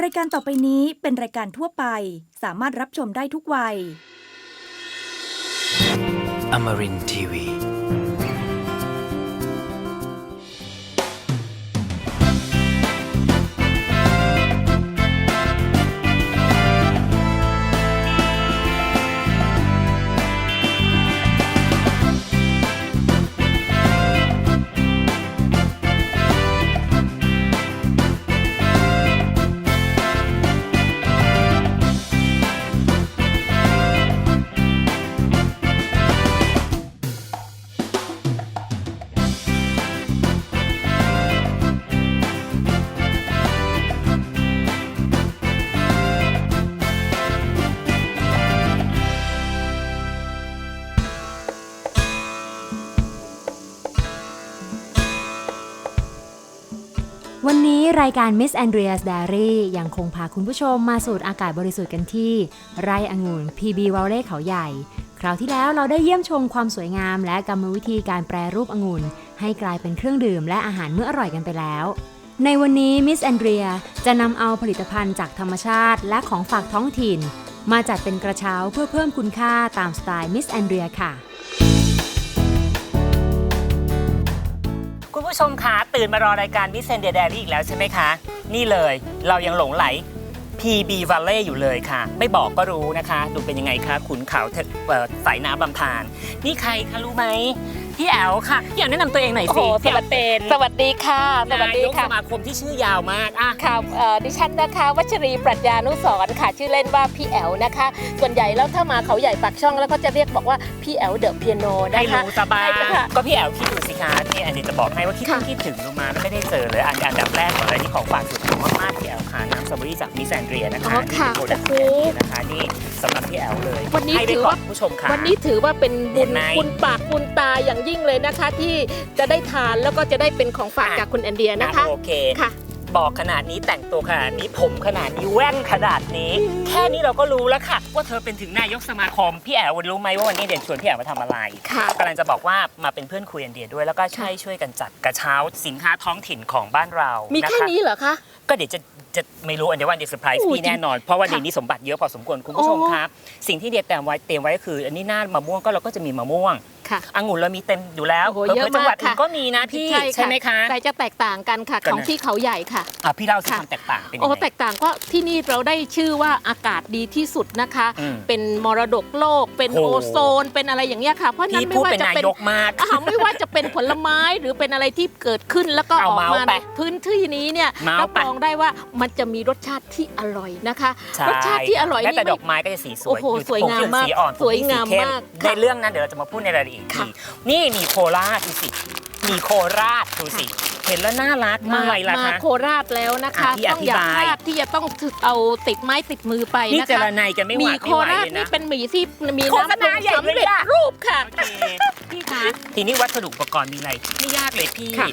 รายการต่อไปนี้เป็นรายการทั่วไป สามารถรับชมได้ทุกวัย Amarin Tiwi. รายการ Miss Andrea's Diary ยังคงพาคุณผู้ชมมาสูดอากาศบริสุทธิ์กันที่ ไร่องุ่น PB v a l l e y เขาใหญ่ คราวที่แล้วเราได้เยี่ยมชมความสวยงาม และกรรมวิธีการแปรรูปองุ่น ให้กลายเป็นเครื่องดื่มและอาหารเมื้ออร่อยกันไปแล้ว ในวันนี้ Miss Andrea จะนำเอาผลิตภัณฑ์จากธรรมชาติ และของฝากท้องถิ่น มาจัดเป็นกระเช้าเพื่อเพิ่มคุณค่าตามสไตล์ Miss Andrea ค่ะ คุณผู้ชมคะตื่นมารอรายการ Miss a n d e r Diary อีกแล้วใช่ไหมคะ นี่เลยเรายังหลงไหล PB Valley อยู่เลยค่ะ ไม่บอกก็รู้นะคะ ดูเป็นยังไงคะขุนเขาเทเอ่อสายน้ำลำธารนี่ใครคะรู้ไหม พี่แอลค่ะพี่แอลแนะนำตัวเองหน่อยโอ้สิโหพี่แอลเป็นสวัสดีค่ะ สวัสดีนายกค่ะสมาคมที่ชื่อยาวมากอะ ค่ะเอ่อดิฉันนะคะวัชรีปรัชญานุสรณ์ค่ะ ชื่อเล่นว่าพี่แอลนะคะ ส่วนใหญ่แล้วถ้ามาเขาใหญ่ปากช่องแล้วก็จะเรียกบอกว่าพี่แอลเดอะเปียโนให้นะคะ รู้สบายใช่ค่ะก็พี่แอลคิดดูสิคะนี่อันนี้จะบอกให้ว่าคิดค่ะคิดถึงลงมาแล้วไม่ได้เจอเลยอันอันดับแรกของอะไรที่ของฝากสุดของมากๆพี่แอลค่ะน้ำสตรอเบอรี่จากมิสแอนเดรียนะคะอ๋อค่ะนี่เป็นโปรดักต์โอ้ของโหแอนเดรียนะคะนี่สำหรับพี่แอลเลยวันนี้ให้ไปถือก่อนว่าคุณผู้ชมค่ะ วันนี้ถือว่าเป็นบุญเห็นไหมคุณปากคุณตาอย่างยิ่งเลยนะคะที่จะได้ทานแล้วก็จะได้เป็นของฝากอะจากคุณแอนเดียนะคะ อ่โอเคค่ะ บอกขนาดนี้แต่งตัวขนาดนี้ผมขนาดนี้แว่นขนาดนี้ แค่นี้เราก็รู้แล้วค่ะ ว่าเธอเป็นถึงนายกสมาคมพี่แอลวันรู้ไหมว่าวันนี้เด่นชวนพี่แอลมาทำอะไรค่ะกำลังจะบอกว่ามาเป็นเพื่อนคุยแอนเดียด้วยแล้วก็ช่วยช่วยกันจัดกระเช้าสินค้าท้องถิ่นของบ้านเรามีนะแค่คะนี้เหรอคะ ก็เดี๋ยวจะจะไม่รู้อันเดียววันเดียวเซอร์ไพรส์โอ้พี่แน่นอน เพราะว่าค่ะในนี้สมบัติเยอะพอสมควรคุณผู้ชมโอ้ครับ สิ่งที่เดียเตรียมไว้เตรียมไว้ก็คือ อันนี้หน้ามะม่วงก็เราก็จะมีมะม่วง ค่ะองุ่นเรามีเต็มอยู่แล้วโอ้โหเผื่เยอะๆจังหวัดมากอื่ค่ะนก็มีนะพี่ใช่ไหมคะ แต่จะแตกต่างกันค่ะกัน ของนะที่เขาใหญ่ค่ะ อะพี่เล่าสิค่ะ ความแตกต่างเป็นยัโอ้งไง แตกต่างก็ที่นี่เราได้ชื่อว่าอากาศดีที่สุดนะคะ อืมเป็นมรดกโลก เป็นโอ้โอโซน เป็นอะไรอย่างเงี้ยค่ะ เพราะฉะนั้พี่นไม่พูดว่าเป็นจะนาเป็นยกมาก อ่าไม่ว่าจะเป็นผลไม้หรือเป็นอะไรที่เกิดขึ้นแล้วก็อเอาอกเมาส์มาไปในพื้นที่นี้เนี่ยเมาส์รับไป รองได้ว่ามันจะมีรสชาติที่อร่อยนะคะใช่รสชาติที่อร่อยแม้นี่แต่ไม่ดอกไม้ก็จะสีสวยโอ้โหอยู่สวยงามผมากสีอ่อนสวยงามผสีเข้มากในค่ะเรื่องนั้นเดี๋ยวเราจะมาพูดในรายละเอียดอีกค่ะทีนี่มีโคราชดูสิ มีโคราชดูสิ เห็นแล้วน่ารักมากเลยล่ะมาคะ โคราชแล้วนะคะอะพี่ต้องอย่าอธิพบาย ลาดที่จะต้องเอาติดไม้ติดมือไปนี่นะเจรคะนายกันไม่หมีวาดโคไม่ไหวราชเลยนี่นะ เป็นหมีที่มีโฆษน้ำปรุณางใหญ่สำเลยเร็จอะรูปค่ะ โอเคพี่คะทีนี้วัสดุอุปกรณ์มีอะไรไม่ยากเลยพี่ค่ะ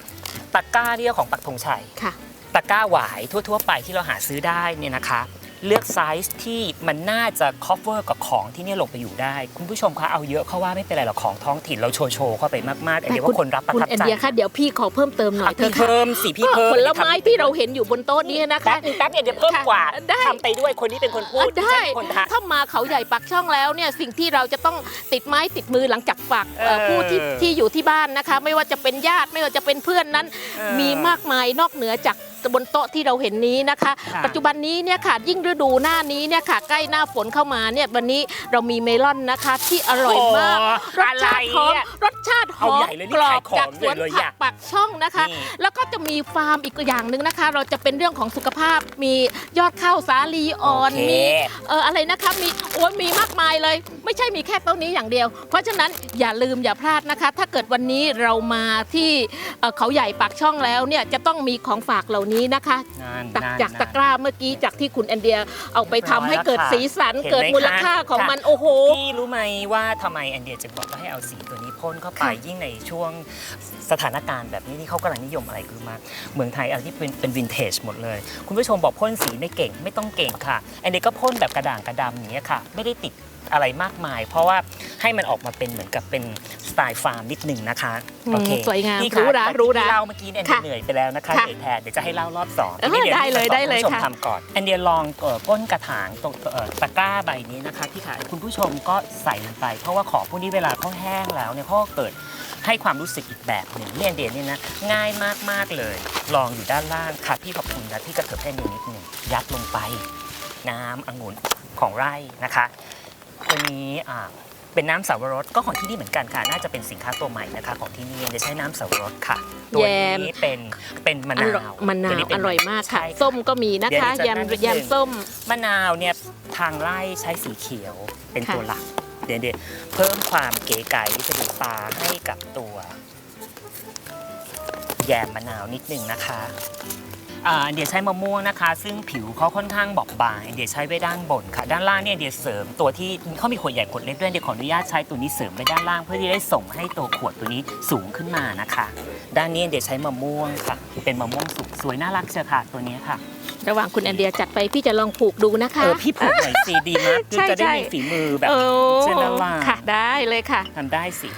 ตะกร้าเรียกของปักธงชัย ค่ะ ตะกร้าหวายทั่ว ๆ ไปที่เราหาซื้อได้เนี่ยนะคะ เลือกไซส์ที่มันน่าจะ cover กับของที่เนี่ยลงไปอยู่ได้ คุณผู้ชมคะเอาเยอะเข้าว่าไม่เป็นไรหรอกของท้องถิ่นเราโชว์โชว์เข้าไปมากๆอันเดียวว่าคนรับประคุณทับแอนใจเดียคะเดี๋ยวพี่ขอเพิ่มเติมหน่อยอะเถพี่อะค่ะเพิ่มสิพี่ก็เพิ่มผลไม้ที่เราเห็นอยู่บนโต๊ะนี้นะคะ แป๊บนึงแป๊บเดียวเดี๋ยวเพิ่มกว่าได้ ทำไปด้วยคนนี้เป็นคนพูดอะได้ฉันเป็นคนทำ ถ้ามาเขาใหญ่ปักช่องแล้วเนี่ยสิ่งที่เราจะต้องติดไม้ติดมือหลังจากฝากเอ่อเออผู้ที่ที่อยู่ที่บ้านนะคะ ไม่ว่าจะเป็นญาติไม่ว่าจะเป็นเพื่อนนั้น เออ มีมากมายนอกเหนือจาก บนโต๊ะที่เราเห็นนี้นะคะ ค่ะ ปัจจุบันนี้เนี่ยค่ะยิ่งฤดูหน้านี้เนี่ยค่ะ ใกล้หน้าฝนเข้ามาเนี่ยวันนี้เรามีเมลอนนะคะที่อร่อยมากโอ้รสชาติหอมอะไรเนี่ยรสชาติหเอาอใหมญ่เลยนี่กรอขาบยของจากสวนเลยผัอยากกปักช่องนะคะ นี่ แล้วก็จะมีฟาร์มอีกอย่างหนึ่งนะคะ เราจะเป็นเรื่องของสุขภาพมียอดข้าวสาลีอ่อนโอเคมี เอออะไรนะคะมีโอ้ยมีมากมายเลย ไม่ใช่มีแค่โต๊ะนี้อย่างเดียว เพราะฉะนั้นอย่าลืมอย่าพลาดนะคะ ถ้าเกิดวันนี้เรามาที่เอ่อเขาใหญ่ปากช่องแล้วเนี่ยจะต้องมีของฝากเหล่านี้นะคะนั่นตักนั่นจากตะนั่นกร้าเมื่อกี้จากที่คุณแอนเดียเอาไปทำให้เกิดเรียบร้อยแล้วค่ะสีสันเห็นไหมเกิดมูลค่าคะของค่ะมันโอ้โหพี่รู้ไหมว่าทำไมแอนเดียจึงบอกว่าให้เอาสีตัวนี้พ่นเข้าไปค่ะยิ่งในช่วงสถานการณ์แบบนี้ที่เขากำลังนิยมอะไรคือมาเมืองไทยอะไรที่เป็นเป็นวินเทจหมดเลย คุณผู้ชมบอกพ่นสีไม่เก่งไม่ต้องเก่งค่ะแอนเดียก็พ่นแบบกระด่างกระดำอย่างเงี้ยค่ะ ไม่ได้ติด อะไรมากมาย เพราะว่าให้มันออกมาเป็นเหมือนกับเป็นสไตล์ฟาร์มนิดนึงนะคะอืมโอเคสวยงามพี่หรูหราคะหรูหราที่เล่าเมื่อกี้เนี่ยค่ะเหนื่อยไปแล้วนะคะค่ะเดี๋ยวแทนเดี๋ยวจะให้เล่ารอบสองเออนี่วได้เลยจะสอนได้เลยคุณผู้ชมค่ะทำก่อนอันเดียลองเอ่อก้นกระถางตรงเอ่อตะกร้าใบนี้นะคะพี่ขาคุณผู้ชมก็ใส่ลงไป เพราะว่าของพวกนี้เวลาเขาแห้งแล้วเนี่ยเขาก็เกิดให้ความรู้สึกอีกแบบหนึ่งเนี่ยอันเดียเนี่ยนะง่ายมากๆเลย ลองอยู่ด้านล่างค่ะพี่ขอบคุณนะพี่กระเถิบให้นิดนิดหนึ่งยัดลงไป น้ำองุ่นของไร่นะคะตั วนี้อ่าเป็นน้ำสาวรสก็ของที่นี่เหมือนกันค่ะ น่าจะเป็นสินค้าตัวใหม่นะคะของที่นี่จะใช้น้ำสาวรสค่ะ ตัวแยมนี้เป็นเป็นมะอร่อยนาวมะนาตัววนี้เป็อนร่อยมากค่ะใช่ส้มก็มีนะคะเดี๋ยวจะนั่งนิดนึงยำยำส้มมะนาวเนี่ยทางไร่ใช้สีเขียวเป็นค่ะตัวหลักเดี๋ยวเดี๋ยวเพิ่มความเก๋ไก๋สะดุดตาให้กับตัว แยมมะนาวนิดนึงนะคะ อ่าเดี๋ยวใช้มะม่วงนะคะ ซึ่งผิวเขาค่อนข้างบอบบางเดี๋ยวใช้ไว้ด้านบนค่ะ ด้านล่างเนี่ยเดี๋ยวเสริมตัวที่เขามีขวดใหญ่ขวดเล็กด้วยเดี๋ยวขออนุญาตใช้ตัวนี้เสริมไว้ด้านล่าง เพื่อที่ได้ส่งให้ตัวขวดตัวนี้สูงขึ้นมานะคะ ด้านนี้เดี๋ยวใช้มะม่วงค่ะ เป็นมะม่วงสุกสวยน่ารักเชียวค่ะตัวนี้ค่ะระหว่างคุณแอนเดียจัดไปพี่จะลองผูกดูนะคะเออพี่ผูกหน่อยสิดีมากคือใช่จะได้ใช่มีฝีมือแบบเออเช่นนั้นล่ะค่ะได้เลยค่ะทำได้สิ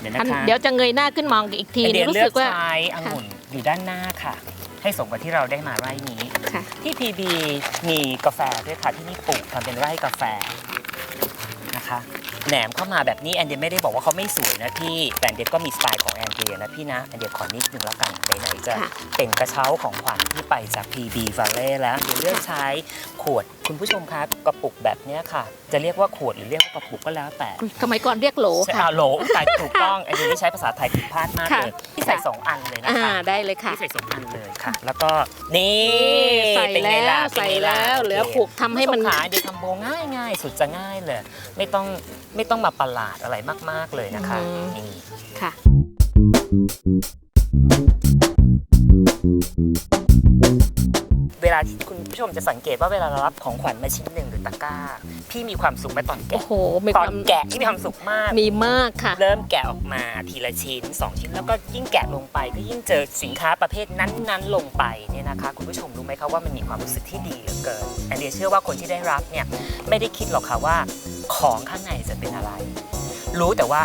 เดี๋ยวนะอันคะเดี๋ยวจะเงยหน้าขึ้นมองอีกทีเดี๋ยวรู้เลืสึอกกว่าใช้องุ่นอยู่ด้านหน้าค่ะ ให้สมกับที่เราได้มาไร่นี้ ค่ะ ที่พีบีมีกาแฟด้วยค่ะที่นี่ปลูกทำเป็นไร่กาแฟนะคะแหนมเข้ามาแบบนี้แอนเดียไม่ได้บอกว่าเขาไม่สวยนะพี่แต่แอนเดียก็มีสไตล์ของแอนเดียนะพี่นะแอนเดียขอนิดนึงแล้วกันไหนๆจะค่ะ เป็นกระเช้าของขวัญที่ไปจาก PB Valley แล้วเดี๋ยวเลือกใช้ขวด คุณผู้ชมครับกระปุกแบบเนี้ยค่ะ จะเรียกว่าขวดหรือเรียกว่ากระปุกก็แล้วแต่สมัยก่อนเรียกโหลใช่ค่ะ อ่าโหลแต่ถูกต้องอันนี้ใช้ภาษาไทยผิดพลาดมากค่ะ เลยที่ใส่สองอันเลยนะอ่าคะได้เลยค่ะที่ใส่สองอันเลยค่ะ แล้วก็นี่ใส่เป็นไงแล้ล่ะวเป็นใส่ไงะแล้วเหลือโค ผูกทำให้มัน ผู้ชขายเดี๋ยวทำโบง่ายง่ายๆ สุดจะง่ายเลย ไม่ต้องไม่ต้องมาประหลาดอะไรมาก ๆ เลยนะคะอืม นี่ ค่ะาที่คุณผู้ชมจะสังเกตว่าเวลาเรารับของขวัญมาชิ้นหนึ่งหรือตะกร้า พี่มีความสุขไหมตอนโอ้แกะโหมีตคอวานมแกะที่มีความสุขมาก มีมากค่ะ เริ่มแกะออกมาทีละชิ้น 2 ชิ้นแล้วก็ยิ่งแกะลงไป ก็ยิ่งเจอสินค้าประเภทนั้นๆ ลงไปเนี่ยนะคะ คุณผู้ชมรู้ไหมคะว่ามันมีความรู้สึกที่ดีเหลือเกินอันเดียเชื่อว่าคนที่ได้รับเนี่ยไม่ได้คิดหรอกค่ะว่าของข้างในจะเป็นอะไร รู้แต่ว่า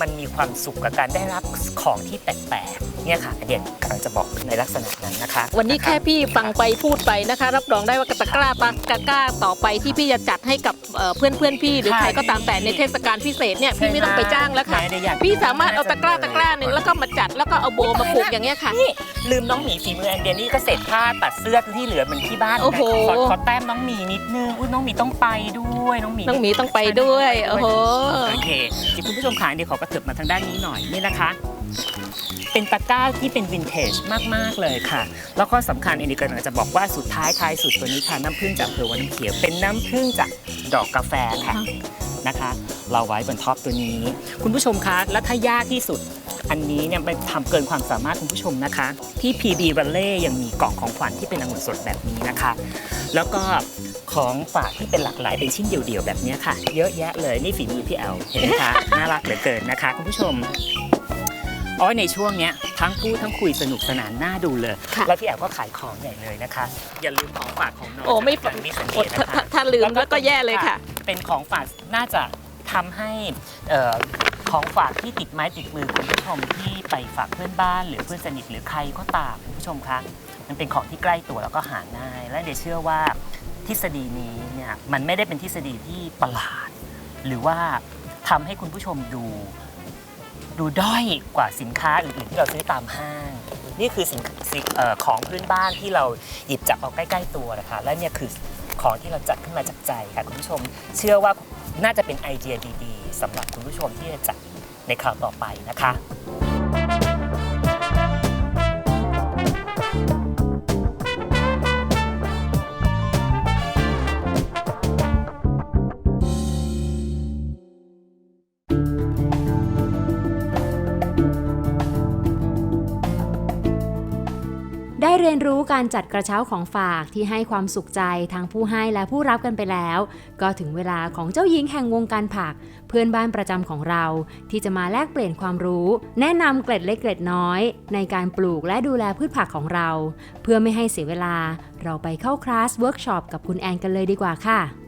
มันมีความสุขกับการได้รับของที่แปลกๆ เนี่ยค่ะอันเดียกำลังจะบอกในลักษณะนั้นนะคะ วันนี้ะะแค่พี่ฟังไปพูดไปนะคะ รับรองได้ว่ากตะกร้าปากกล้าต่อไปที่พี่จะจัดให้กับเอ่อเพื่อนเพื่อนๆพี่หรือค่ะใครก็ตามแต่ในเทศกาลพิเศษเนี่ยพี่ไม่ต้องไปจ้างแล้วค่ะไม่ได้อยากพี่สามารถเอาตะกร้าตะกร้าหนึ่งแล้วก็มาจัดแล้วก็เอาโบมาผูกอย่างเงี้ยค่ะนี่ลืมน้องหมีฝีมือแอนเดียนี่ก็เสร็จผ้าตัดเสื้อที่เหลือเหมือนที่บ้านโอ้โหขอขอแต้มน้องหมีนิดนึงอุ้ยน้องหมีต้องไปด้วยน้องหมีน้องหมีต้องไปด้วยโอ้โหโอเคเดี๋ยวคุณผู้ชมขาเดี๋ยวขอกระเถิบมาทางด้านนี้หน่อยนี่นะคะ เป็นตะกร้าที่เป็นวินเทจมาก ๆ เลยค่ะ แล้วก็สำคัญอันนี้ก็อยากจะบอกว่าสุดท้ายท้ายสุดตัวนี้ค่ะ น้ำผึ้งจากอำเภอวันเขียวเป็นน้ำผึ้งจากดอกกาแฟค่ะนะคะ เราไว้บนท็อปตัวนี้ คุณผู้ชมคะและถ้ายากที่สุดอันนี้เนี่ยมันทำเกินความสามารถคุณผู้ชมนะคะ ที่ PB Valley ยังมีกล่องของขวัญที่เป็นองุ่นสดแบบนี้นะคะ แล้วก็ของฝากที่เป็นหลากหลายเป็นชิ้นเดี่ยวๆแบบนี้ค่ะ เยอะแยะเลยนี่ฝีมือพี่แอลเห็นไหมคะน่ารักเหลือเกินนะคะ คุณผู้ชม อ๋อในช่วงเนี้ยทั้งพูดทั้งคุยสนุกสนานน่าดูเลย ค่ะ แล้วพี่แอลก็ขายของใหญ่เลยนะคะ อย่าลืมของฝากของน้องโอ้ไม่จากมิสเซนโอ้เนะถ้าคะถ้าถ้าลืมแล้วก็แย่เลยค่ะ เป็นของฝากน่าจะทำให้เอ่อของฝากที่ติดไม้ติดมือคุณผู้ชมที่ไปฝากเพื่อนบ้านหรือเพื่อนสนิทหรือใครก็ตามคุณผู้ชมคะมันเป็นของที่ใกล้ตัวแล้วก็หาง่าย และเดี๋ยวเชื่อว่าทฤษฎีนี้เนี่ยมันไม่ได้เป็นทฤษฎีที่ประหลาด หรือว่าทำให้คุณผู้ชมดู ดูด้อยกว่าสินค้าอื่นๆที่เราซื้อตามห้าง นี่คือสินสิเอ่อของพื้นบ้านที่เราหยิบจับเอาใกล้ ๆ ตัวนะคะและเนี่ยคือของที่เราจัดขึ้นมาจากใจค่ะคุณผู้ชม เชื่อว่าน่าจะเป็นไอเดียดีๆสำหรับคุณผู้ชมที่จะจัดในคราวต่อไปนะคะ เรียนรู้การจัดกระเช้าของฝากที่ให้ความสุขใจทั้งผู้ให้และผู้รับกันไปแล้ว ก็ถึงเวลาของเจ้าหญิงแห่งวงการผัก เพื่อนบ้านประจำของเรา ที่จะมาแลกเปลี่ยนความรู้ แนะนำเกล็ดเล็กเกล็ดน้อย ในการปลูกและดูแลพืชผักของเรา เพื่อไม่ให้เสียเวลา เราไปเข้าคลาสเวิร์กช็อปกับคุณแอนกันเลยดีกว่าค่ะ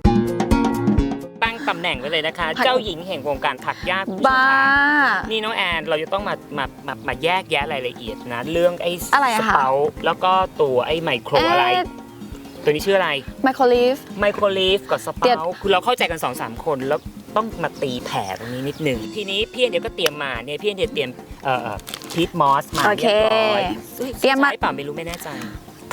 ตำแหน่งไว้เลยนะคะผักเจ้าหญิงแห่งวงการผักหญ้าคุณผู้ชมบ้า ค่ะนี่น้องแอนเราจะต้องมามามามาแยกแยะรายละเอียดนะ เรื่องไอ้อะไรสอะคะ เปาแล้วก็ตัวไอ้ไมโครอะไร ตัวนี้ชื่ออะไรไมโครลีฟ ไมโครลีฟกับสเดี๋เปายว คือเราเข้าใจกันสองสามคนแล้วต้องมาตีแผ่ตรงนี้นิดหนึ่งทีนี้พี่เดียวก็เตรียมมาเนี่ยพี่เดียวเตรียมเอ่อพีทมอสมาโอเคเรียบร้อยฮ้เตรียมมา ใช่เปล่าไม่รู้ไม่แน่ใจ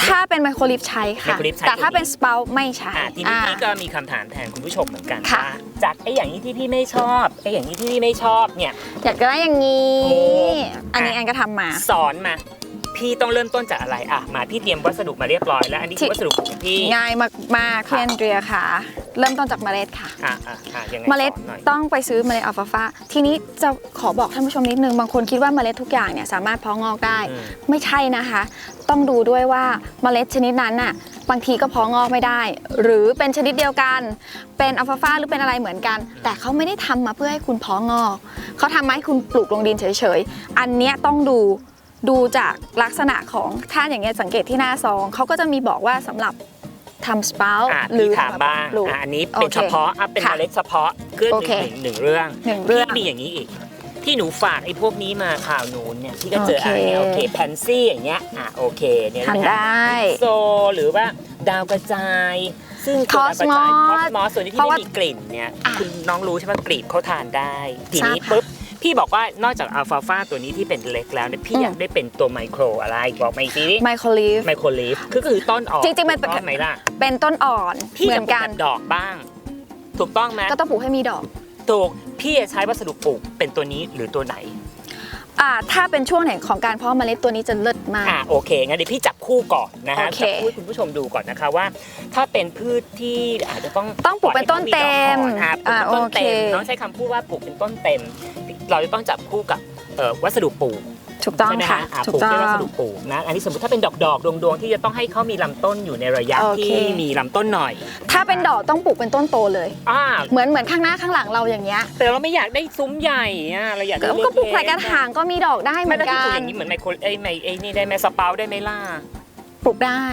ถ้าเป็นไมโครลีฟใช้ค่ะ Microlith ใช้แต่ถ้าตัวนี้เป็นสเปาไม่ใช้อะทีนี้อ่า พี่ก็มีคำถามแทนคุณผู้ชมเหมือนกันค่ะ ว่าจากไอ้อย่างนี้ที่พี่ไม่ชอบไอ้อย่างนี้ที่พี่ไม่ชอบเนี่ย อยากจะได้อย่างนี้ โอ้ อันนี้แอนก็ทำมา สอนมา พี่ต้องเริ่มต้นจากอะไรอะมาพี่เตรียมวัสดุมาเรียบร้อยแล้วอันนี้คือที่วัสดุของพี่ ง่ายมากๆพี่แอนเดรียค่ะ เริ่มต้นจากเมล็ดค่ะ อะอะอะยังไงเมล็ดสอนหน่อย ต้องไปซื้อเมล็ดอัลฟาฟาทีนี้จะขอบอกท่านผู้ชมนิดนึง บางคนคิดว่าเมล็ดทุกอย่างเนี่ยสามารถเพาะงอกได้ อืม ไม่ใช่นะคะ ต้องดูด้วยว่าเมล็ดชนิดนั้นน่ะบางทีก็เพาะงอกไม่ได้ หรือเป็นชนิดเดียวกัน เป็นอัลฟาฟาหรือเป็นอะไรเหมือนกัน แต่เขาไม่ได้ทำมาเพื่อให้คุณเพาะงอก เขาทำมาให้คุณปลูกลงดินเฉยๆ อันเนี้ยต้องดู ดูจากลักษณะของถ้าอย่างเงี้ยสังเกตที่หน้าซองเขาก็จะมีบอกว่าสำหรับทำสปาอะหรืพี่อถามบ้างปลูก อะอันนี้โอเป็นเคเฉพาะอะเป็นค่ะเมล็ดเฉพาะเพื่อโอหเคนึ่งหนึ่งเรื่องหนึ่งเรื่องพี่มีอย่างนี้อีก ที่หนูฝากไอ้พวกนี้มาข่าวนู้นเนี่ยพี่ก็เจอโอเค อะโอเคแพนซี่อย่างเงี้ยอะโอเคเนี่ยทำได้ โซหรือว่าดาวกระจาย ซึ่งคอสมอสคอสมอสส่วนที่เพราะไม่ว่ามีกลิ่นเนี่ยอะคุณน้องรู้ใช่ไหมกลีบเขาทานได้ ทีนี้ทราบค่ะ ปุ๊บ พี่บอกว่านอกจากอัลฟาฟาตัวนี้ที่เป็นเล็กแล้วเนี่ยพี่อืมอยากได้เป็นตัวไมโครอะไรบอกมาอีกทีไมโครลีฟไมโครลีฟคือคือต้นอ่อนจริงๆมันเป็นถูกต้องไหมล่ะเป็นต้นอ่อนพี่เหมืจะอนปลูกกันแบบดอกบ้าง ถูกต้องไหมก็ต้องปลูกให้มีดอกถูกพี่จะใช้วัสดุปลูกเป็นตัวนี้หรือตัวไหนอ่าถ้าเป็นช่วงไหนของการเพาะเมล็ดตัวนี้จะเลิศมากอ่าโอเคงั้นเดี๋ยวพี่จับคู่ก่อนนะฮะโอเคจับคู่ให้คุณผู้ชมดูก่อนนะคะว่า ถ้าเป็นพืชที่อาจจะต้องต้องปลูกเป็นต้นเต็มอ่าปลูกเป็นต้นเต็มอ่าโอเคน้องใช้คำพูดว่าปลูกเป็นต้นเต็ม เราจะต้องจับคู่กับเอ่อวัสดุปลูกถูกต้องใช่ไหมค่ะฮะอ่าถูปลูกกต้อด้วยวังสดุปลูกนะอันนี้สมมติถ้าเป็นดอกดอกดวงดวงๆที่จะต้องให้เขามีลำต้นอยู่ในระยะโอเคที่มีลำต้นหน่อย ถ้าเป็นดอกต้องปลูกเป็นต้นโตเลยอ่าเหมือนเหมือนข้างหน้าข้างหลังเราอย่างเงี้ยแต่เราไม่อยากได้ซุ้มใหญ่อะเราอยากได้ก็เล็ก็ปลูกๆใส่กระถางก็มีดอกได้เหมืไม่อนได้ที่กัปลูกอนย่างนี้เหมือนไมโครไอ้ไมไอ้นี่ได้ไหมสเปาได้ไหมล่ะปลูกได้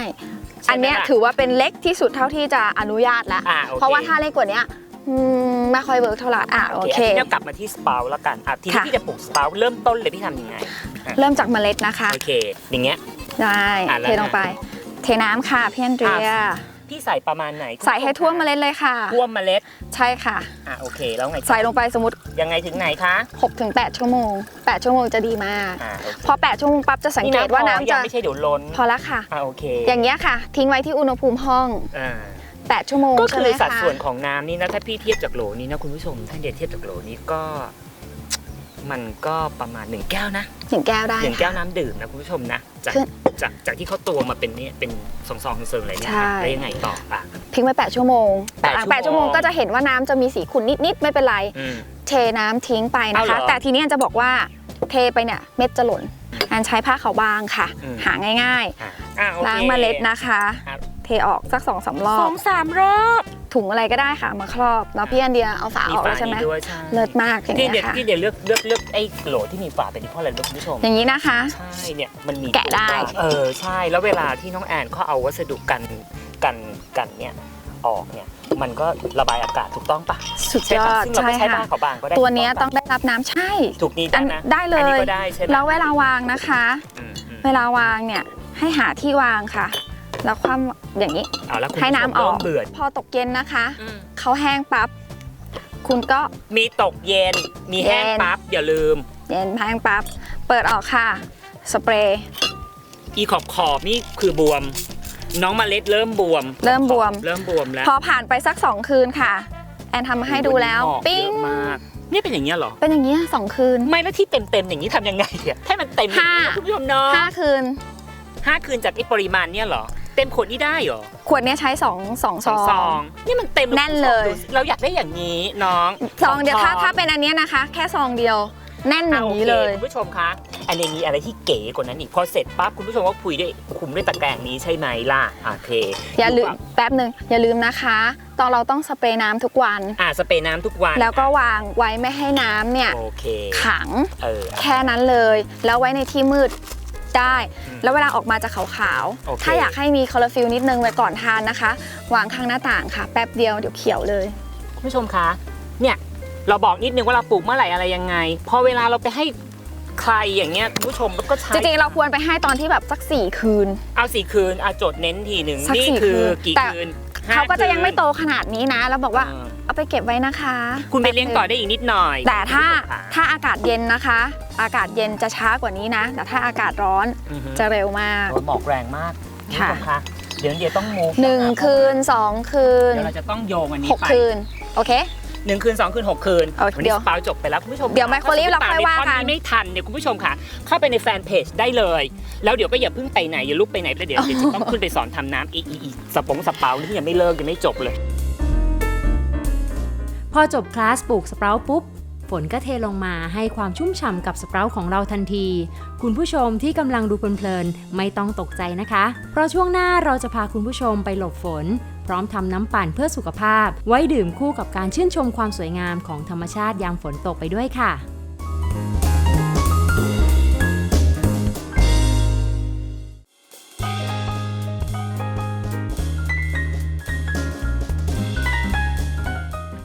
ใช่ไหมอันเนี้ยล่ะถือว่าเป็นเล็กที่สุดเท่าที่จะอนุญาตแล้วอ่าโอเคเพราะว่าถ้าเล็กกว่าเนี้ย อืมไม่ค่อยเวิร์กเท่าไหร่อะโอเค นนี้กลับมาที่สเปาแล้วกันอะทีนี้ค่ะ พี่จะปลูกสเปาเริ่มต้นเลยพี่ทำยังไงเริ่มจากเมล็ดนะคะ โอเค อย่างเงี้ย ได้อะแล้วเทลงไป เทน้ำค่ะพี่แอนเดรียพี่ใส่ประมาณไหนใส่ให้ท่วมเมล็ดเลยค่ะ ท่วมเมล็ดใช่ค่ะ อะโอเคแล้วไงต่อใส่ลงไปสมมติ ยังไงถึงไหนคะ6-8 ชั่วโมง 8 ชั่วโมงจะดีมาก อะโอเคพอ 8 ชั่วโมงปั๊บจะสังเกตว่าน้ำพอยัจะ งไม่ใช่เดี๋ยวล้นพอแล้วค่ะ อะโอเคอย่างเงี้ยค่ะ ทิ้งไว้ที่อุณหภูมิห้อง อ่า 8 ชั่วโมงก็ใช่คืไหมอสัดคะส่วนของน้ำนี่นะถ้าพี่เทียบจากโหลนี้นะคุณผู้ชมถ้าเดียวเทียบจากโหลนี้ก็ มันก็ประมาณหนึ่งแก้วนะหนึ่งแก้วได้หนึ่งแก้วค่ะน้ำดื่มนะคุณผู้ชมนะจากคือจากจากที่เขาตวงมาเป็นเนี่ยเป็นซองๆเซิงๆอะไรเนี่ยใช่แล้วยังไงต่ออะทิ้งไว้8ชั่วโมงแปดหลังชั่วโมง8ชั่วโมงก็จะเห็นว่าน้ำจะมีสีขุ่นนิดๆไม่เป็นไรอืมเทน้ำทิ้งไปนะเอาเหรคะอแต่ทีนี้อันจะบอกว่าเทไปเนี่ยเม็ดจะหล่นอันใช้ผ้าขาวบางค่ะอืมหาง่ายอะอะโอๆคล้างเมล็ดนะคะครับเทออกสักสองสามรอสบ องสามรอบถุงอะไรก็ได้ค่ะมาครอบแล้วพี่อันเดียเอาฝาออกแล้วใช่ไหมฝานี้ด้วยใช่เลิศมากอย่างพี่เงี้เดี๋ยยวค่ะพี่เดี๋ยวเลือกเลือกเลือกไอ้โหลที่มีฝาเป็นเพราะอะไรรู้คุณผู้ชม อย่างนี้นะคะ ใช่เนี่ยมันมีแกะได้ เออใช่แล้วเวลาที่น้องแอนเขาเอาวัสดุกันกันกันเนี่ยออกเนี่ยมันก็ระบายอากาศถูกต้องปะสุดใช่ยอปะดซึ่งเราใช่ก็ใช้ค่ะผ้าขาวบางก็ได้ตัวเนี้ยถูกต้องได้รับน้ำใช่ปะถูกนี้อัได้นนะได้เลอันนี้ยก็ได้ใช่ไหมแล้วเวลาวางนะคะ อืมอืมเวลาวางเนี่ยให้หาที่วางค่ะ แล้วความอย่างนี้ เอาแล้วคุณให้น้ำออก ผู้ชมเริ่มเบื่อพอตกเย็นนะคะ อืมเขาแห้งปั๊บ คุณก็ มีตกเย็น มีแห้งเย็น ปั๊บ อย่าลืม เย็นแห้งปั๊บ เปิดออกค่ะ สเปรย์ อีขอบขอบนี่คือบวม น้องเมล็ดเริ่มบวม เริ่มบวม เริ่มบวมแล้วพอผ่านไปสักสองคืนค่ะ แอนทำมาให้ดูแล้ว โอ้โหปิ้ง เยอะมาก นี่เป็นอย่างเงี้ยเหรอ เป็นอย่างนี้ยสองคืน ไม่แล้วที่เต็มเต็มๆอย่างนี้ทำยังไงอะให้มันเต็มอย่างนี้ห้า นะคุณผู้ชมเนาะห้าคืน ห้าคืนจากไอ้ปริมาณเนี่ยเหรอ เต็มขวดนี่ได้เหรอขวดเนี้ยใช้สองสองสซองอซอง ง นี่มันเต็มแน่นเลยดูสิเราอยากได้อย่างนี้น้องซองเดียวทถ้าถ้าเป็นอันเนี้ยนะคะ แค่ซองเดียว แน่นอย่างนี้เลยอะโอคคุณผู้ชมคะ อันนี้มีอะไรที่เก๋กว่านั้นอีกพอเสร็จปั๊บคุณผู้ชมว่าคุยด้วยคุมด้วยตะแกรงนี้ใช่ไหมล่ะอะโอเคอย่าลืมดูก่นแป๊บหนึ่งอย่าลืมนะคะ ตอนเราต้องสเปรย์น้ำทุกวัน อะสเปรย์น้ำทุกวันแล้วก็วางไว้ไม่ให้น้ำเนี่ยโอเคขังเออ แค่นั้นเลย แล้วไว้ในที่มืด ได้อืมแล้วเวลาออกมาจะขาวโอเค ๆ ถ้าอยากให้มีคลอโรฟิลนิดนึงไว้ก่อนทานนะคะ วางข้างหน้าต่างค่ะ แป๊บเดียวเดี๋ยวเขียวเลย คุณผู้ชมคะ เนี่ยเราบอกนิดนึงว่าเราปลูกเมื่อไหร่อะไรยังไง พอเวลาเราไปให้ใครอย่างเงี้ยคุณผู้ชมก็ใช้จริงๆ เราควรไปให้ตอนที่แบบสักสี่คืน เอาสี่คืนอาจดเน้นทีหนึ่งสักนี่สี่คือคืนกี่แต่คืน ห้เขาก็จะยังไม่โตคืขนาดนี้นะ แล้วบอกว่า เออ เอาไปเก็บไว้นะคะคุณไปเลี้ยงต่อได้อีกนิดหน่อยแต่ถ้าคุณผู้ชมค่ะถ้าอากาศเย็นนะคะ อากาศเย็นจะช้ากว่านี้นะ แต่ถ้าอากาศร้อนอือฮึจะเร็วมาก โอ้ยหมอกแรงมากคุณค่ะผู้ชมคะเดี๋ยวเดี๋ยวต้องมูฟหนึ่งคืนสองคืนเดี๋ยวเราจะต้องโยงอันนี้หกไปคืน โอเค หนึ่งคืนสองคืนหกคืนเอาวันเดี๋นี้ยวสปาจบไปแล้วคุณผู้ชมเดี๋ยวไมโครลิฟต์เราค่อยว่ากัน ถ้สมมุติในท่อไม่ทันเนี่ยคุณผู้ชมค่ะ เข้าไปในแฟนเพจได้เลย แล้วเดี๋ยวก็อย่าเพิ่งไปไหนอย่าลุกไปไหนแล้วเดี๋ยวเดี๋ยวจะต้องขึ้นไปสอนทำน้ำอีกอีกอีกสปงสเปาที่ยังไม่เลิกยังไม่จบเลย พอจบคลาสปลูกสเปราปุ๊บ ฝนก็เทลงมาให้ความชุ่มฉ่ำกับสเปราของเราทันที คุณผู้ชมที่กำลังดูเพลินๆไม่ต้องตกใจนะคะ เพราะช่วงหน้าเราจะพาคุณผู้ชมไปหลบฝนพ ร้อมทำน้ำปั่นเพื่อสุขภาพ ไว้ดื่มคู่กับการชื่นชมความสวยงามของธรรมชาติยามฝนตกไปด้วยค่ะ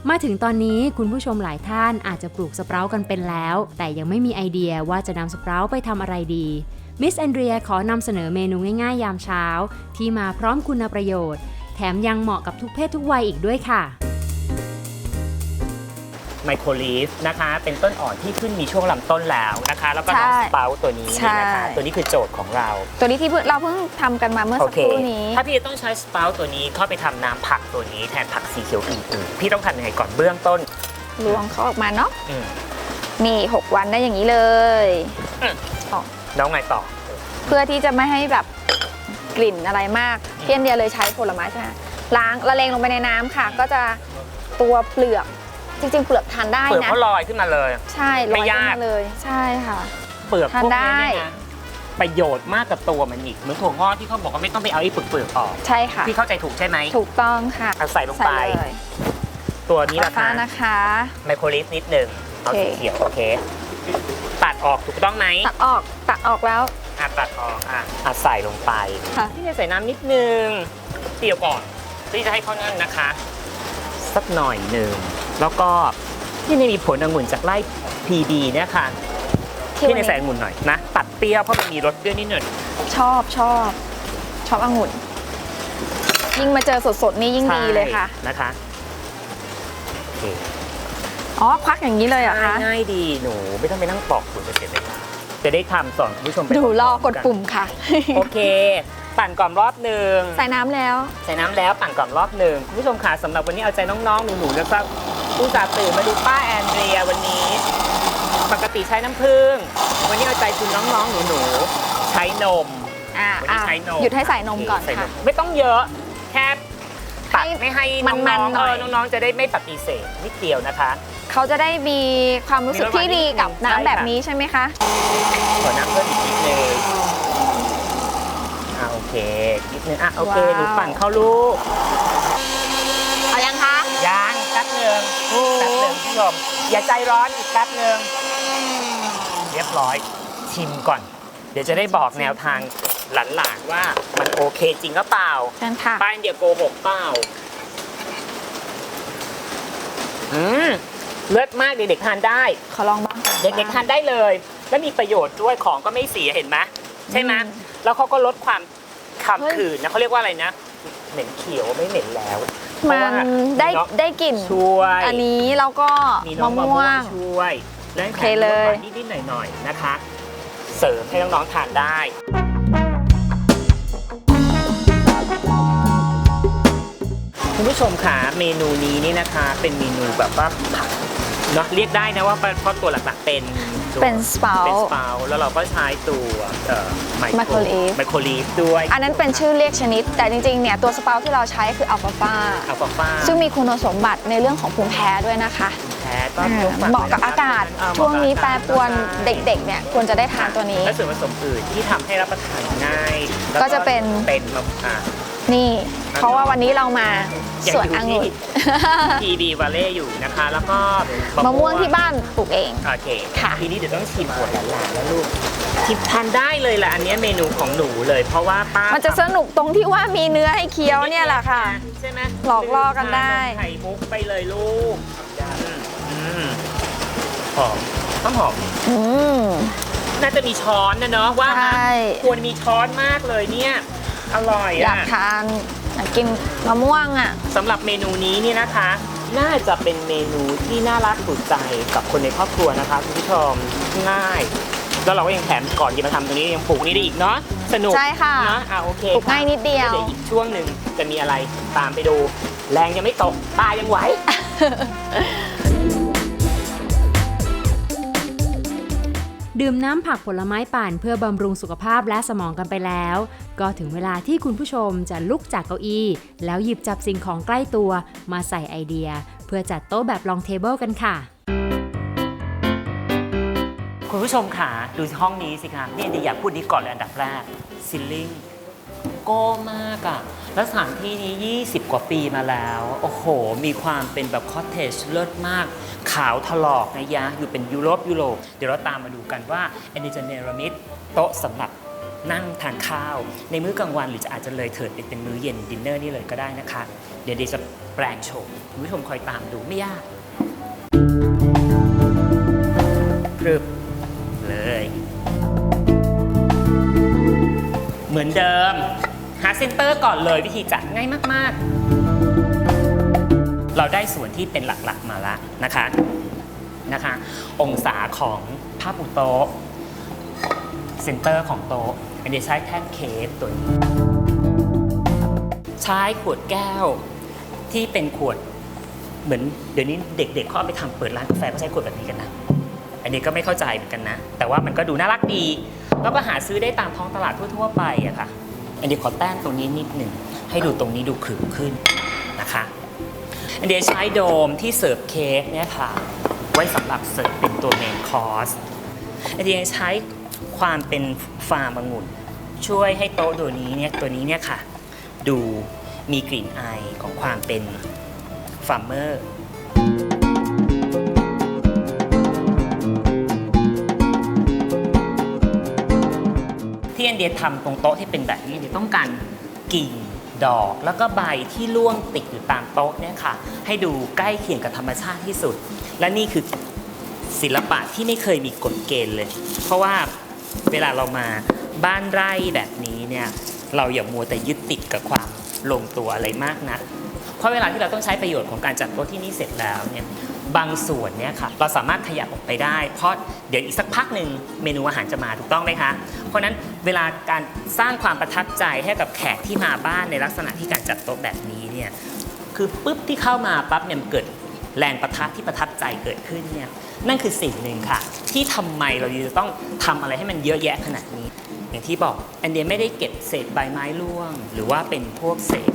มาถึงตอนนี้คุณผู้ชมหลายท่านอาจจะปลูกสเปรากันเป็นแล้ว แต่ยังไม่มีไอเดียว่าจะนำสเปราไปทำอะไรดีมิสแอนเดรียขอนำเสนอเมนูง่ายๆ ยามเช้า ที่มาพร้อมคุณประโยชน์ แถมยังเหมาะกับทุกเพศทุกวัยอีกด้วยค่ะ ไมโครลีฟนะคะ เป็นต้นอ่อนที่ขึ้นมีช่วงลำต้นแล้วนะคะ แล้วก็ใช่น้องสเปาตัวนี้ใช่นะคะตัวนี้คือโจทย์ของเราตัวนี้ที่เพิ่งเราเพิ่งทำกันมาเมื่อโอสักเคครู่นี้ ถ้าพี่จะต้องใช้สเปาตัวนี้เข้าไปทำน้ำผักตัวนี้แทนผักสีเขียวอื่นๆพี่ต้องทำยังไงก่อนเบื้องต้นลวงเขาออกมาเนาะอืมนี่ 6 วันได้อย่างนี้เลยแล้วไงต่อ เพื่อที่จะไม่ให้แบบ กลิ่นอะไรมากเพี้ยนเดียเลยใช้ผลไม้ใช่ไหมล้างละเลงลงไปในน้ำค่ะ ก็จะตัวเปลือกจริงๆ เปลือกทานได้เปลือกนะเขาลอยขึ้นมาเลย ใช่ลไม่อยขึ้ยากนมาเลยใช่ค่ะ เปลือกพวกทานได้นี้เนี่ยนะประโยชน์มากกับตัวมันอีกเหมือนถั่วงอกที่เขาบอกว่าไม่ต้องไปเอาไอ้เปลือกๆออกใช่ค่ะพี่เข้าใจถูกใช่ไหมถูกต้องค่ะเอาใส่ลงใส่ไป เลยตัวนี้ละฟ้าคะนะคะ ไมโครลิฟนิดหนึ่งเอาโอเค สีเขียวโอเค ตัดออกถูกต้องไหมตัดออกตัดออกแล้ว อะตัดออกอะอะใส่ลงไปค่ะพี่จะใส่น้ำนิดนึงเตียวก่อนที่จะให้เขานั่นนะคะ สักหน่อยหนึ่งแล้วก็ที่ไม่มีผลองุ่นจากไร่พีดีเนี่ยค่ะที่ที่วันในนี้ใส่องุ่นหน่อยนะตัดเปรี้ยวเพราะมันมีรสเปรี้ยวนิดหน่อยชอบชอบชอบองุ่นยิ่งมาเจอสดๆนี่ยิ่งดีเลยค่ะใช่นะคะโอเคอ๋อควักอย่างนี้เลยเหรอะคะง่ายๆดีหนูไม่ต้องไปนั่งปอกคุณจะเสร็จเลยค่ะ จะได้ทำสอนคุณผู้ชมไปดูรอพกมดๆนปุ่มค่ะ โอเค ปั่นก่อนรอบหนึ่งใส่น้ำแล้ว ใส่น้ำแล้วปั่นก่อนรอบหนึ่งคุณผู้ชมค่ะสำหรับวันนี้เอาใจน้องๆหนูๆนะครับอุตส่าห์ตื่นมาดูป้าแอนเดรียวันนี้ ปกติใช้น้ำผึ้งวันนี้เอาใจคุณน้องๆหนูๆใช้นมอ่าวันอ่านี้ใช้นมหยุดให้ใส่นมก่อนใส่ค่ะไม่ต้องเยอะแค่ตัดให้ ไม่ให้มัน้อนงๆๆหน่เออยอน้องๆจะได้ไม่ปฏิเสธนิดเดียวนะคะ เขาจะได้มีความรู้สึกที่ดีกับใช่น้ำค่ะแบบนี้ใช่ไหมคะ ขอน้ำเพิ่มอีกนิดนึงอ่าโอเคนิดนึงอะโอเคว้าว หนูปั่นเข้าลูกเอายังคะ ยางแป๊บหนึ่งแป๊บหนึ่งคุณผู้ชมอย่าใจร้อนอีกแป๊บหนึ่งเรียบร้อยชิมก่อน เดี๋ยวจะได้บอกแนวทาง หลานๆว่ามันโอเคจริงหรือเปล่าเชิญค่ะ ป้ายเดียวโกหกเปล่าอืมเลิศมากเด็กๆทานได้ ขอลองบ้างค่ะ เด็กๆทานได้เลย และมีประโยชน์ด้วยของก็ไม่เสียเห็นไหมใช่ไหมอืมแล้วเขาก็ลดความคำเฮ้ย ขืนนะเขาเรียกว่าอะไรนะ เหม็นเขียวไม่เหม็นแล้วเพมัราะว่านได้น้องได้กลิ่น ช่วย อันนี้แล้วก็มีน้อมะงมะม่ม่ววง งช่วยและโอเคเลย นิดๆหน่อยๆนะคะ เสริมให้น้องๆทานได้ คุณผู้ชมค่ะเมนูนี้นี่นะคะ เป็นเมนูแบบว่าผักเนาะเรียกได้นะว่าเพราะตัวหลักๆเป็นตัวเป็นสปาเป็นสปาแล้วเราก็ใช้ตัวเอ่อไมโคร Microlife ไมโครลีฟด้วยอันนั้นเป็นชื่อเรียกชนิด แต่จริงๆ เนี่ยตัวสเปาที่เราใช้คืออัลฟาฟาอัลฟาฟาซึ่งมีคุณสมบัติในเรื่องของภูมิแพ้ด้วยนะคะแพ้ก็อ่าพวฝัเหมาะกับอากาศอ่ช่วงนี้เหแปรมาะกับปรวนอากาศเด็กๆเนี่ยควรจะได้ทานตัวนี้และส่วนผสมอื่นที่ทำให้รับประทานง่ายแล้วก็จะเป็นเป็นมะอ่า นี่ เพราะว่าวันนี้เรามาสวนองุ่นพีบีวาเล่อยู่นะคะ แล้วก็มะม่วงที่บ้านปลูกเอง โอเคค่ะทีนี้เดี๋ยวต้องชิมหัวหลานๆแล้วลูกชิมทานได้เลยแหละอันเนี้ยเมนูของหนูเลย เพราะว่าป้ามันจะสนุกตรงที่ว่ามีเนื้อให้เคี้ยวเนี่ยแหละค่ะใช่ไหมหลอกล่อกันได้ไข่มุกไปเลยลูกอืมอืมหอมต้องหอมอืมน่าจะมีช้อนนะเนาะว่าใช่ควรมีช้อนมากเลยเนี่ย อร่อยอยาอะกทานอยากกินมะม่วงอะ สำหรับเมนูนี้เนี่ยนะคะ น่าจะเป็นเมนูที่น่ารักถูกใจกับคนในครอบครัวนะคะคุณผู้ชมง่าย แล้วเราก็ยังแถมก่อนจะมาทำตรงนี้ยังปลูกนี่ได้อีกเนาะสนุกใช่ค่ะเนอะอะโอเคปลูกง่ายนิดเดียว เดี๋ยวอีกช่วงหนึ่งจะมีอะไรตามไปดู แรงยังไม่ตกตายังไหว ดื่มน้ำผักผลไม้ปั่นเพื่อบำรุงสุขภาพและสมองกันไปแล้ว ก็ถึงเวลาที่คุณผู้ชมจะลุกจากเก้าอี้ แล้วหยิบจับสิ่งของใกล้ตัวมาใส่ไอเดีย เพื่อจัดโต๊ะแบบลองเทเบิลกันค่ะ คุณผู้ชมค่ะดูห้องนี้สิคะนี่เดี๋ยวอยากพูดนี้ก่อนเลยอันดับแรกซิลลิงโก้มากอะ แล้วสถานที่นี้ 20 กว่าปีมาแล้ว โอ้โห มีความเป็นแบบคอ t เทจเลิศมาก ขาวถลอกนะยะ อยู่เป็นยุโรปยุโรป เดี๋ยวเราตามมาดูกันว่าแอนดิจะเนรมิตโต๊ะสำหรับนั่งทานข้าว ในมื้อกลางวันหรือจะอาจจะเลยเถิดเป็นมื้อเย็นดินเนอร์นี่เลยก็ได้นะคะ เดี๋ยวดยวจะแปลงโฉมคุณผู้ชมคอยตามดูไม่ยากพรึบเลย เหมือนเดิม เซนเตอร์ก่อนเลยวิธีจัดง่ายมาก ๆ เราได้ส่วนที่เป็นหลักๆมาแล้วนะคะนะคะ องศาของผ้าปูโต๊ะเซนเตอร์ของโต๊ะอันนี้ใช้แท่นเคฟตัวนี้ใช้ขวดแก้วที่เป็นขวดเหมือนเดี๋ยวนี้เด็กๆเขาเอาไปทำเปิดร้านกาแฟก็ใช้ขวดแบบนี้กันนะอันนี้ก็ไม่เข้าใจเหมือนกันนะ แต่ว่ามันก็ดูน่ารักดี แล้วก็หาซื้อได้ตามท้องตลาดทั่วๆไปอะค่ะ อันนี้ขอแต้มตรงนี้นิดหนึ่ง ให้ดูตรงนี้ดูขรึมขึ้นนะคะ อันนี้ใช้โดมที่เสิร์ฟเค้กเนี่ยค่ะ ไว้สำหรับเสิร์ฟเป็นตัวเมนคอร์สอันนี้ใช้ความเป็นฟาร์มองุ่นช่วยให้โต๊ะตัวนี้เนี่ยตัวนี้เนี่ยค่ะ ดูมีกลิ่นอายของความเป็นฟาร์มเมอร์ เดียทำตรงโต๊ะที่เป็นแบบนี้เดียต้องการกิ่งดอกแล้วก็ใบที่ร่วงติดอยู่ตามโต๊ะเนี่ยค่ะ ให้ดูใกล้เคียงกับธรรมชาติที่สุด และนี่คือศิลปะที่ไม่เคยมีกฎเกณฑ์เลย เพราะว่าเวลาเรามาบ้านไร่แบบนี้เนี่ยเราอย่ามัวแต่ยึดติดกับความลงตัวอะไรมากนัก เพราะเวลาที่เราต้องใช้ประโยชน์ของการจัดโต๊ะที่นี่เสร็จแล้วเนี่ย บางส่วนเนี่ยค่ะเราสามารถขยับออกไปได้ เพราะเดี๋ยวอีกสักพักหนึ่งเมนูอาหารจะมาถูกต้องไหมคะ เพราะฉะนั้นเวลาการสร้างความประทับใจให้กับแขกที่มาบ้านในลักษณะที่การจัดโต๊ะแบบนี้เนี่ยคือปุ๊บที่เข้ามาปั๊บเนี่ยมันเกิดแรงประทับที่ประทับใจเกิดขึ้นเนี่ยนั่นคือสิ่งหนึ่งค่ะ ที่ทำไมเราจะต้องทำอะไรให้มันเยอะแยะขนาดนี้ อย่างที่บอกอันเดียไม่ได้เก็บเศษใบไม้ร่วง หรือว่าเป็นพวกเศษ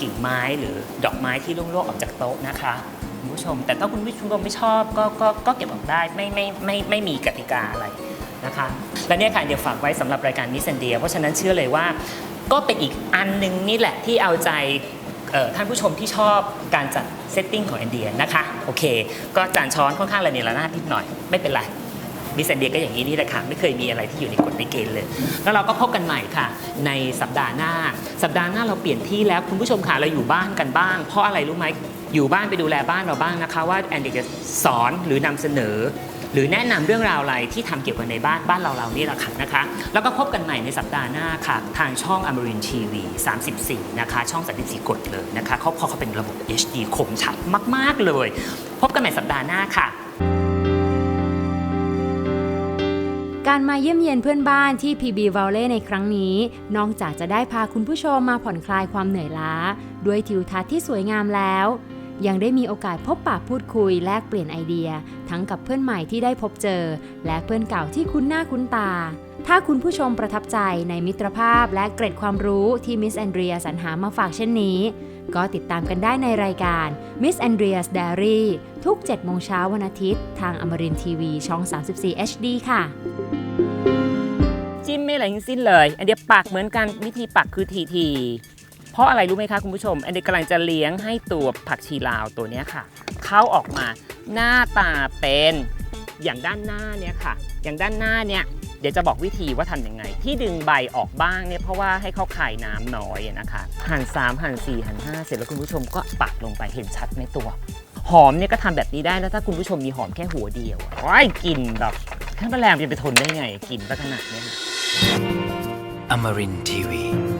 กิ่งไม้หรือดอกไม้ที่ร่วงๆออกจากโต๊ะนะคะ คุณผู้ชม แต่ถ้าคุณผู้ชมไม่ชอบก็ก็ก็เก็บออกได้ไม่ไม่ไม่ไม่มีกติกาอะไรนะคะและเนี่ยค่ะเดี๋ยวฝากไว้สำหรับรายการมิสเซนเดีย เพราะฉะนั้นเชื่อเลยว่าก็เป็นอีกอันหนึงนี่แหละที่เอาใจท่านผู้ชมที่ชอบการจัดเซตติ้งของแอนเดียนะคะโอเค ก็จานช้อนค่อนข้างระเนระนาดนิดหน่อยไม่เป็นไรมิสเซนเดียก็อย่างนี้นี่แหละค่ะไม่เคยมีอะไรที่อยู่ในกฎในเกณฑ์เลย แล้วเราก็พบกันใหม่ค่ะ ในสัปดาห์หน้า สัปดาห์หน้าเราเปลี่ยนที่แล้วคุณผู้ชมค่ะเราอยู่บ้านกันบ้าง เพราะอะไรรู้ไหม อยู่บ้านไปดูแลบ้านเราบ้างนะคะ ว่าแอนเดียจะสอนหรือนำเสนอ หรือแนะนำเรื่องราวอะไรที่ทำเกี่ยวกับในบ้านบ้านเราเรานี่แหละค่ะนะคะ แล้วก็พบกันใหม่ในสัปดาห์หน้าค่ะ ทางช่องอมรินทีวี34 นะคะ ช่อง 34 กดเลยนะคะเขาพราะเขาเป็นระบบ HD คมชัดมาก ๆ เลย พบกันใหม่สัปดาห์หน้าค่ะการมาเยี่ยมเยียนเพื่อนบ้านที่ PB v a l l e y ในครั้งนี้ นอกจากจะได้พาคุณผู้ชมมาผ่อนคลายความเหนื่อยล้า ด้วยทิวทัศน์ที่สวยงามแล้ว ยังได้มีโอกาสพบปะพูดคุยแลกเปลี่ยนไอเดีย ทั้งกับเพื่อนใหม่ที่ได้พบเจอ และเพื่อนเก่าที่คุ้นหน้าคุ้นตา ถ้าคุณผู้ชมประทับใจในมิตรภาพและเกร็ดความรู้ที่มิสแอนเดรียสรรหามาฝากเช่นนี้ ก็ติดตามกันได้ในรายการ Miss Andrea's Diary ทุก 7 โมงเช้าวันอาทิตย์ ทางอมรินทีวีช่อง 34 HD ค่ะจิ้มไม่อะไรทั้งสิ้นเลย อันเดียปักเหมือนกันวิธีปักคือทีที เพราะอะไรรู้ไหมคะคุณผู้ชม อันเดียกำลังจะเลี้ยงให้ตัวผักชีลาวตัวนี้ค่ะ เข้าออกมาหน้าตาเป็นอย่างด้านหน้าเนี่ยค่ะ อย่างด้านหน้าเนี่ยเดี๋ยวจะบอกวิธีว่าทำยังไง ที่ดึงใบออกบ้างเนี่ยเพราะว่าให้เขาคายน้ำน้อยนะคะ หั่น3หั่น4หั่น5เสร็จแล้วคุณผู้ชมก็ปักลงไปเห็นชัดไหมตัว หอมเนี่ยก็ทำแบบนี้ได้แล้วถ้าคุณผู้ชมมีหอมแค่หัวเดียวโอ้ยกลิ่นแบบข้างแรมจะไปทนได้ไงกลิ่นขนาดเนี้ย Amarin Tiwi.